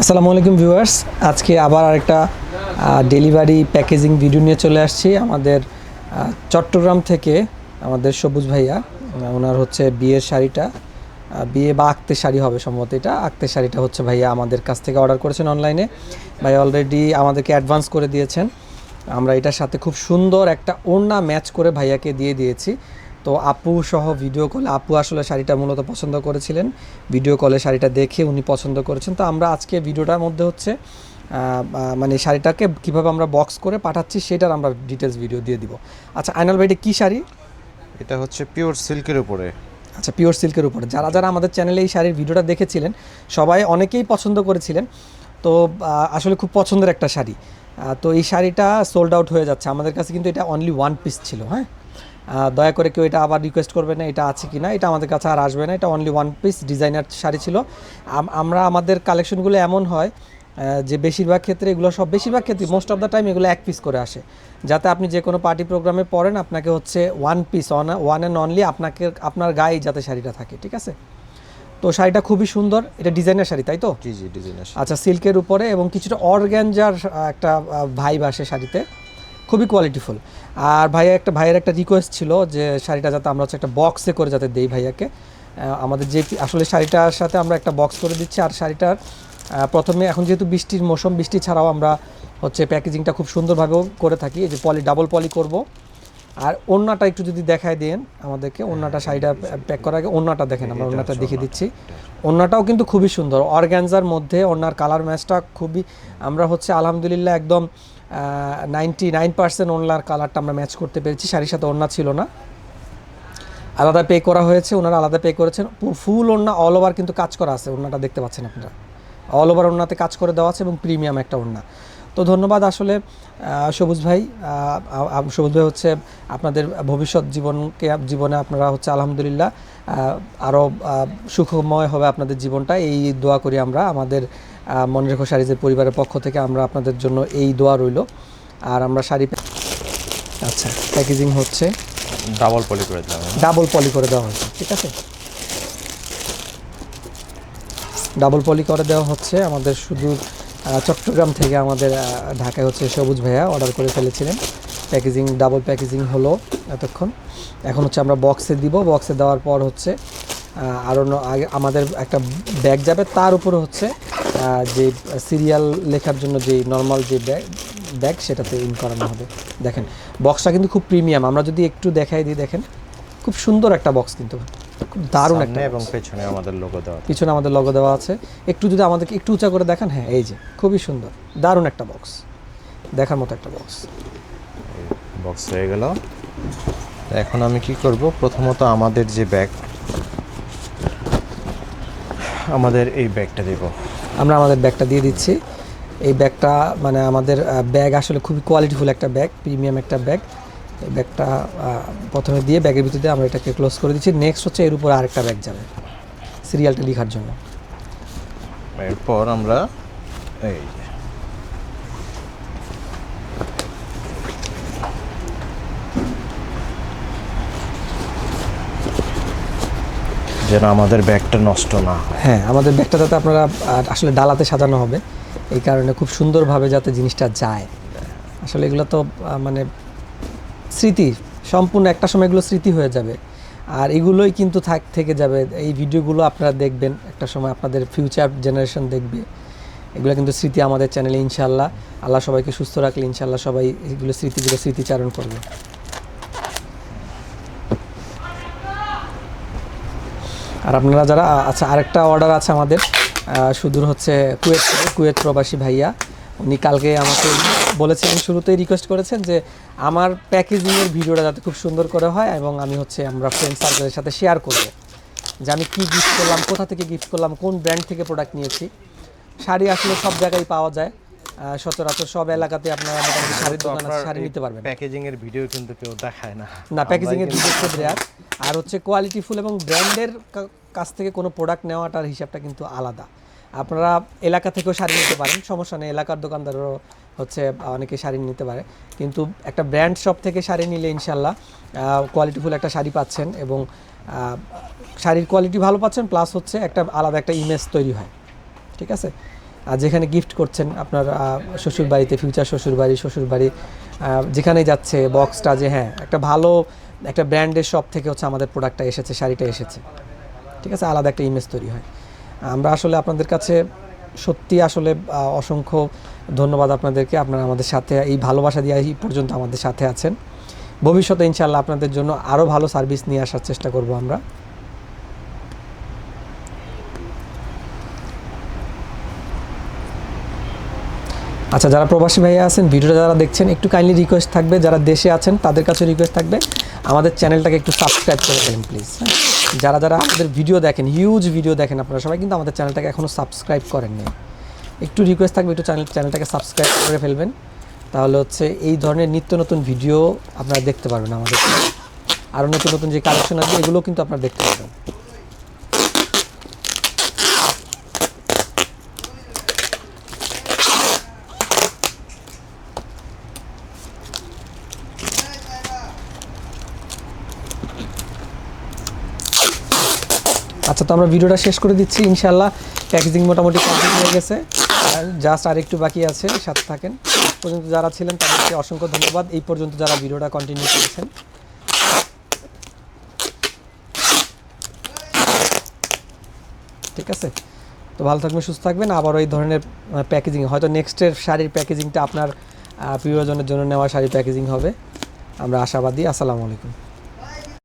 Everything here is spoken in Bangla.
আসসালামু আলাইকুম ভিউয়ার্স। আজকে আবার আরেকটা ডেলিভারি প্যাকেজিং ভিডিও নিয়ে চলে আসছি। আমাদের চট্টগ্রাম থেকে আমাদের সবুজ ভাইয়া, ওনার হচ্ছে বিয়ের শাড়িটা। বিয়ে বা আঁকতে শাড়ি হবে সম্ভবত এটা। আঁকতে শাড়িটা হচ্ছে ভাইয়া আমাদের কাছ থেকে অর্ডার করেছেন অনলাইনে ভাইয়া অলরেডি আমাদেরকে অ্যাডভান্স করে দিয়েছেন। আমরা এটার সাথে খুব সুন্দর একটা ওড়না ম্যাচ করে ভাইয়াকে দিয়ে দিয়েছি। তো আপু সহ ভিডিও কলে আপু আসলে শাড়িটা মূলত পছন্দ করেছিলেন। ভিডিও কলে শাড়িটা দেখে উনি পছন্দ করেছেন। তো আমরা আজকে ভিডিওটার মধ্যে হচ্ছে মানে শাড়িটাকে কীভাবে আমরা বক্স করে পাঠাচ্ছি সেটার আমরা ডিটেলস ভিডিও দিয়ে দিব। আচ্ছা আইনাল ভাই এটা কী শাড়ি? এটা হচ্ছে পিওর সিল্কের উপরে। আচ্ছা পিওর সিল্কের উপরে। যারা যারা আমাদের চ্যানেলে এই শাড়ির ভিডিওটা দেখেছিলেন সবাই অনেকেই পছন্দ করেছিলেন। তো আসলে খুব পছন্দের একটা শাড়ি। তো এই শাড়িটা সোল্ড আউট হয়ে যাচ্ছে। আমাদের কাছে কিন্তু এটা অনলি ওয়ান পিস ছিল হ্যাঁ? দয়া করে কেউ এটা আবার রিকোয়েস্ট করবে না এটা আছে কি না এটা আমাদের কাছে আর আসবে না এটা only one piece designer sari ছিল। আমরা আমাদের কালেকশনগুলো এমন হয় যে বেশিরভাগ ক্ষেত্রে এগুলো সব বেশিরভাগ ক্ষেত্রে মোস্ট অফ দ্য টাইম এগুলো এক পিস করে আসে। যাতে আপনি যে কোনো পার্টি প্রোগ্রামে পড়েন আপনাকে হচ্ছে one piece on one and only আপনাকে আপনার গায়ে যাতে শাড়িটা থাকে ঠিক আছে? তো শাড়িটা খুবই সুন্দর এটা ডিজাইনার শাড়ি তাই তো? জি জি ডিজাইনার আচ্ছা সিল্কের উপরে এবং কিছুটা অর্গ্যানজার একটা ভাইব আসে শাড়িতে। খুবই কোয়ালিটিফুল আর ভাইয়া একটা, ভাইয়ের একটা রিকোয়েস্ট ছিল যে শাড়িটা যাতে আমরা হচ্ছে একটা বক্সে করে যাতে দেই ভাইয়াকে। আমাদের যে আসলে শাড়িটার সাথে আমরা একটা বক্স করে দিচ্ছি আর শাড়িটার প্রথমে এখন যেহেতু বৃষ্টির মৌসুম, বৃষ্টি ছাড়াও আমরা হচ্ছে প্যাকেজিংটা খুব সুন্দরভাবেও করে থাকি। এই যে পলি ডাবল পলি করব। আর ওড়নাটা একটু যদি দেখায় দেন আমাদেরকে ওড়নাটা শাড়িটা প্যাক করার আগে ওড়নাটা দেখেন আমরা ওড়নাটা দেখিয়ে দিচ্ছি। ওড়নাটাও কিন্তু খুবই সুন্দর। অর্গ্যানজার মধ্যে ওড়নার কালার ম্যাচটা খুবই আমরা হচ্ছে আলহামদুলিল্লাহ একদম নাইনটি নাইন পার্সেন্ট ওড়নার কালারটা আমরা ম্যাচ করতে পেরেছি। শাড়ির সাথে ওড়না ছিল না। আলাদা পে করা হয়েছে ওনারা আলাদা পে করেছেন। ফুল ওড়না অল ওভার কিন্তু কাজ করা আছে ওড়নাটা দেখতে পাচ্ছেন আপনারা। অল ওভার ওড়নাতে কাজ করে দেওয়া আছে এবং প্রিমিয়াম একটা ওড়না। তো ধন্যবাদ আসলে সবুজ ভাই সবুজ ভাই হচ্ছে আপনাদের ভবিষ্যৎ জীবনকে জীবনে আপনারা হচ্ছে আলহামদুলিল্লাহ আরও সুখময় হবে আপনাদের জীবনটা। এই দোয়া করি আমরা আমাদের মনে রেখো শাড়িজের পরিবারের পক্ষ থেকে আমরা আপনাদের জন্য এই দোয়া রইল। আর আমরা শাড়ি আচ্ছা প্যাকেজিং হচ্ছে। ডাবল পলি করে দেওয়া ডাবল পলি করে দেওয়া হয়েছে ঠিক আছে? ডাবল পলি করে দেওয়া হচ্ছে আমাদের শুধু চট্টগ্রাম থেকে আমাদের ঢাকায় হচ্ছে সবুজ ভাইয়া অর্ডার করে ফেলেছিলেন। প্যাকেজিং ডাবল প্যাকেজিং হলো এতক্ষণ। এখন হচ্ছে আমরা বক্সে দিব। বক্সে দেওয়ার পর হচ্ছে আরও আগে আমাদের একটা ব্যাগ যাবে। তার উপরে হচ্ছে যে সিরিয়াল লেখার জন্য যে নর্মাল যে ব্যাগ ব্যাগ সেটাতে ইন করানো হবে। দেখেন বক্সটা কিন্তু খুব প্রিমিয়াম আমরা যদি একটু দেখাই দিই, দেখেন, খুব সুন্দর একটা বক্স কিন্তু। খুব দারুণ একটা এবং। পেছনে আমাদের লোগো দেওয়া পিছনে আমাদের লগো দেওয়া আছে। একটু যদি আমাদেরকে একটু উঁচা করে দেখান হ্যাঁ এই যে খুবই সুন্দর দারুণ একটা বক্স দেখার মতো একটা বক্স বক্স হয়ে গেল। এখন আমি কি করব? প্রথমত আমাদের যে ব্যাগ আমাদের এই ব্যাগটা দেব। আমরা আমাদের ব্যাগটা দিয়ে দিচ্ছি। এই ব্যাগটা মানে আমাদের ব্যাগ আসলে খুবই কোয়ালিটিফুল একটা ব্যাগ প্রিমিয়াম একটা ব্যাগ ব্যাগটা প্রথমে দিয়ে ব্যাগের ভিতরে দিয়ে আমরা এটাকে ক্লোজ করে দিচ্ছি। নেক্সট হচ্ছে এর উপরে আরেকটা ব্যাগ যাবে সিরিয়ালটা লেখার জন্য। এরপর আমরা এই যেন আমাদের ব্যাগটা নষ্ট না হ্যাঁ। আমাদের ব্যাগটা যাতে আপনারা আসলে ডালাতে সাজানো হবে এই কারণে খুব সুন্দরভাবে যাতে জিনিসটা যায়। আসলে এগুলো তো মানে স্মৃতি, সম্পূর্ণ একটা সময় এগুলো স্মৃতি হয়ে যাবে। আর এগুলোই কিন্তু থাক, থেকে যাবে। এই ভিডিওগুলো আপনারা দেখবেন, একটা সময় আপনাদের ফিউচার জেনারেশন দেখবে। এগুলো কিন্তু স্মৃতি আমাদের চ্যানেলে ইনশাল্লাহ আল্লাহ সবাইকে সুস্থ রাখলে ইনশাল্লাহ সবাই এগুলো স্মৃতিগুলো স্মৃতিচারণ করবে। আর আপনারা যারা আচ্ছা আরেকটা অর্ডার আছে আমাদের সুদূর হচ্ছে কুয়েত কুয়েত প্রবাসী ভাইয়া। উনি কালকে আমাকে বলেছিলেন শুরুতেই রিকোয়েস্ট করেছেন যে আমার প্যাকেজিংয়ের ভিডিওটা যাতে খুব সুন্দর করে হয় এবং আমি হচ্ছে আমরা ফ্রেন্ড সার্কেলের সাথে শেয়ার করব। যে আমি কী গিফট করলাম কোথা থেকে গিফট করলাম কোন ব্র্যান্ড থেকে প্রোডাক্ট নিয়েছি। শাড়ি আসলে সব জায়গায় পাওয়া যায়। সচরাচর সব এলাকাতে আপনারা মোটামুটি শাড়ির দোকান শাড়ি নিতে পারবেন। প্যাকেজিং এর ভিডিও কিন্তু কেউ দেখায় না। না প্যাকেজিং এর দিকে খুব রেয়ার আর হচ্ছে কোয়ালিটিফুল এবং ব্র্যান্ডের কাছ থেকে কোনো প্রোডাক্ট নেওয়াটার হিসাবটা কিন্তু আলাদা। আপনারা এলাকা থেকেও শাড়ি নিতে পারেন, সমস্যা নেই। এলাকার দোকানদারও হচ্ছে অনেকে শাড়ি নিতে পারে। কিন্তু একটা ব্র্যান্ড শপ থেকে শাড়ি নিলে ইনশাল্লাহ কোয়ালিটিফুল একটা শাড়ি পাচ্ছেন এবং শাড়ির কোয়ালিটি ভালো পাচ্ছেন প্লাস হচ্ছে একটা আলাদা একটা ইমেজ তৈরি হয়। ঠিক আছে? আর যেখানে গিফট করছেন আপনার শ্বশুর বাড়িতে ফিউচার শ্বশুর বাড়ি শ্বশুর বাড়ি যেখানেই যাচ্ছে বক্সটা যে হ্যাঁ একটা ভালো, একটা ব্র্যান্ডের শপ থেকে হচ্ছে আমাদের প্রোডাক্টটা এসেছে, শাড়িটা এসেছে। ঠিক আছে? আলাদা একটা ইমেজ তৈরি হয়। আমরা আসলে আপনাদের কাছে সত্যি আসলে অসংখ্য ধন্যবাদ আপনাদেরকে। আপনারা আমাদের সাথে, এই ভালোবাসা দিয়ে এই পর্যন্ত আমাদের সাথে আছেন। ভবিষ্যতে ইনশাল্লাহ আপনাদের জন্য আরও ভালো সার্ভিস নিয়ে আসার চেষ্টা করব আমরা। আচ্ছা যারা প্রবাসী ভাইয়া আছেন, ভিডিওটা যারা দেখছেন, একটু কাইন্ডলি রিকোয়েস্ট থাকবে। যারা দেশে আছেন, তাদের কাছে রিকোয়েস্ট থাকবে। আমাদের চ্যানেলটাকে একটু সাবস্ক্রাইব করে দেবেন প্লিজ যারা যারা আমাদের ভিডিও দেখেন হিউজ ভিডিও দেখেন আপনারা, সবাই কিন্তু আমাদের চ্যানেলটাকে এখনও সাবস্ক্রাইব করেননি। একটু রিকোয়েস্ট থাকবে, একটু চ্যানেল চ্যানেলটাকে সাবস্ক্রাইব করে ফেলবেন। তাহলে হচ্ছে এই ধরনের নিত্য নতুন ভিডিও আপনারা দেখতে পারবেন আমাদের। আরও নতুন নতুন যে কালেকশন আছে এগুলো কিন্তু আপনারা দেখতে পারবেন। আচ্ছা তো আমরা ভিডিওটা শেষ করে দিচ্ছি ইনশাল্লাহ প্যাকেজিং মোটামুটি কমপ্লিট হয়ে গেছে। আর জাস্ট আর একটু বাকি আছে, সাথে থাকেন। পর্যন্ত যারা ছিলেন, তাদেরকে অসংখ্য ধন্যবাদ। এই পর্যন্ত যারা ভিডিওটা কন্টিনিউ করেছেন। ঠিক আছে? তো ভালো থাকবেন, সুস্থ থাকবেন। আবারও এই ধরনের প্যাকেজিং হয়তো নেক্সটের শাড়ির প্যাকেজিংটা আপনার প্রিয়জনের জন্য নেওয়া শাড়ির প্যাকেজিং হবে। আমরা আশাবাদী। আসসালামু আলাইকুম।